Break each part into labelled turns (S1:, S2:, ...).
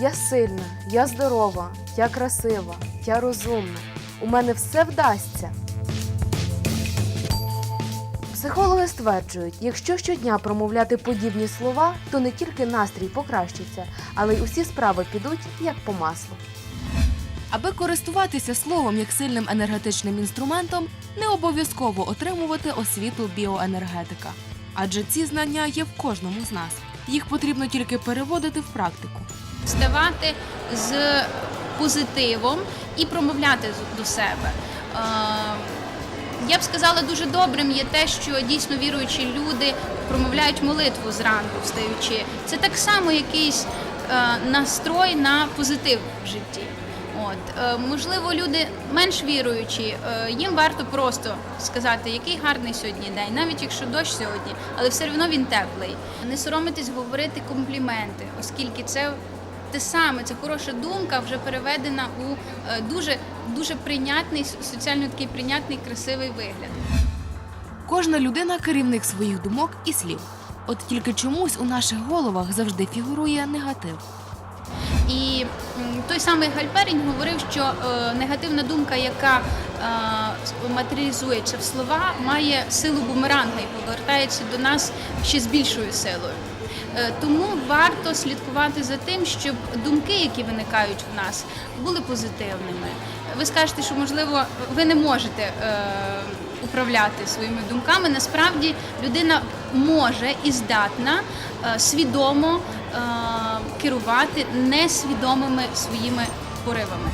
S1: Я сильна, я здорова, я красива, я розумна. У мене все вдасться. Психологи стверджують, якщо щодня промовляти подібні слова, то не тільки настрій покращиться, але й усі справи підуть як по маслу.
S2: Аби користуватися словом як сильним енергетичним інструментом, не обов'язково отримувати освіту біоенергетика. Адже ці знання є в кожному з нас. Їх потрібно тільки переводити в практику.
S3: Ставати з позитивом і промовляти до себе. Е, Я б сказала, дуже добрим є те, що дійсно віруючі люди промовляють молитву зранку, встаючи. Це так само якийсь е, настрой на позитив в житті. От е, можливо, люди менш віруючі, їм варто просто сказати, який гарний сьогодні день, навіть якщо дощ сьогодні, але все одно він теплий. Не соромитись говорити компліменти, оскільки це те саме, це хороша думка вже переведена у е, дуже дуже прийнятний соціально такий прийнятний красивий вигляд.
S2: Кожна людина керівник своїх думок і слів. От тільки чомусь у наших головах завжди фігурує негатив.
S3: І той самий Гальперінь говорив, що е, негативна думка, яка е, матеріалізується в слова, має силу бумеранга і повертається до нас ще з більшою силою. Е, Тому варто слідкувати за тим, щоб думки, які виникають в нас, були позитивними. Ви скажете, що можливо ви не можете е, управляти своїми думками. Насправді людина може і здатна е, свідомо керувати несвідомими своїми поривами.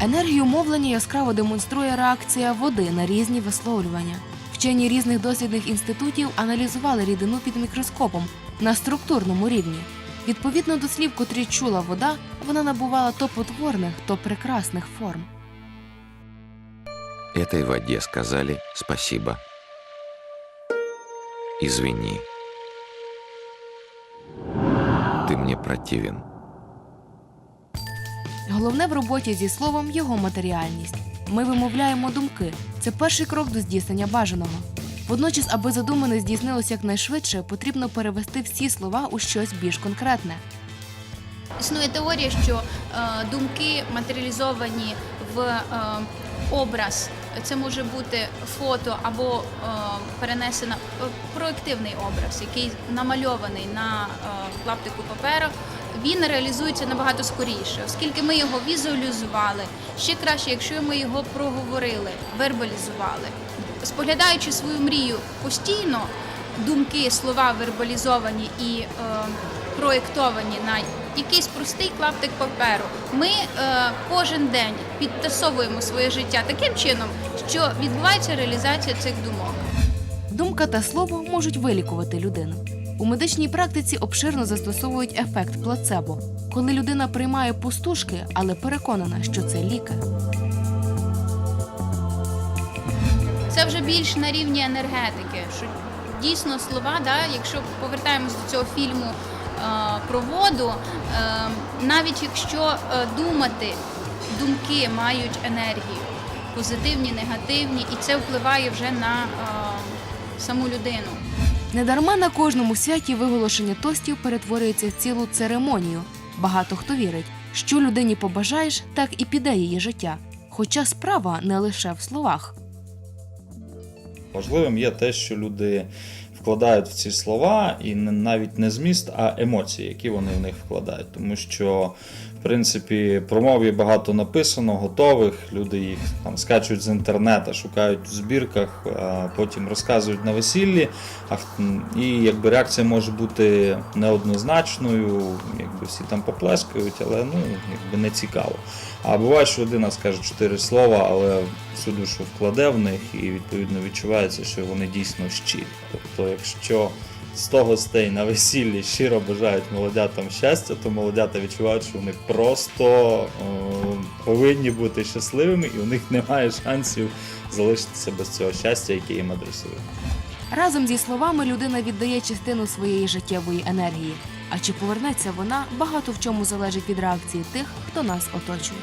S2: Енергію мовлення яскраво демонструє реакція води на різні висловлювання. Вчені різних дослідних інститутів аналізували рідину під мікроскопом на структурному рівні. Відповідно до слів, котрі чула вода, вона набувала то потворних, то прекрасних форм.
S4: Этой воде сказали спасибо. Извини. Ты мне противен.
S2: Головне в роботі зі словом його матеріальність. Ми вимовляємо думки. Це перший крок до здійснення бажаного. Водночас, аби задумане здійснилося якнайшвидше, потрібно перевести всі слова у щось більш конкретне.
S3: Існує теорія, що е, думки матеріалізовані в е, образ. Це може бути фото або е, перенесено проєктивний образ, який намальований на клаптику паперу. Він реалізується набагато скоріше, оскільки ми його візуалізували. Ще краще, якщо ми його проговорили, вербалізували. Споглядаючи свою мрію постійно, думки, слова вербалізовані і е, проєктовані на якийсь простий клаптик паперу. Ми е, кожен день підтасовуємо своє життя таким чином, що відбувається реалізація цих думок.
S2: Думка та слово можуть вилікувати людину. У медичній практиці обширно застосовують ефект плацебо, коли людина приймає пустушки, але переконана, що це ліки.
S3: Це вже більш на рівні енергетики. Що дійсно слова, да, якщо повертаємось до цього фільму е, про воду, е, навіть якщо е, думати, думки мають енергію, позитивні, негативні, і це впливає вже на е, саму людину.
S2: Недарма на кожному святі виголошення тостів перетворюється в цілу церемонію. Багато хто вірить, що людині побажаєш, так і піде її життя. Хоча справа не лише в словах.
S5: Важливим є те, що люди вкладають в ці слова, і навіть не зміст, а емоції, які вони в них вкладають. Тому що, в принципі, промов є багато написано, готових. Люди їх там скачують з інтернету, шукають в збірках, потім розказують на весіллі. І якби реакція може бути неоднозначною, якби всі там поплескають, але ну якби не цікаво. А буває, що людина скаже чотири слова, але всю душу вкладе в них, і відповідно відчувається, що вони дійсно щирі. Тобто, якщо 100 гостей на весіллі щиро бажають молодятам щастя, то молодята відчувають, що вони просто е, повинні бути щасливими, і у них немає шансів залишитися без цього щастя, яке їм адресує.
S2: Разом зі словами людина віддає частину своєї життєвої енергії. А чи повернеться вона, багато в чому залежить від реакції тих, хто нас оточує.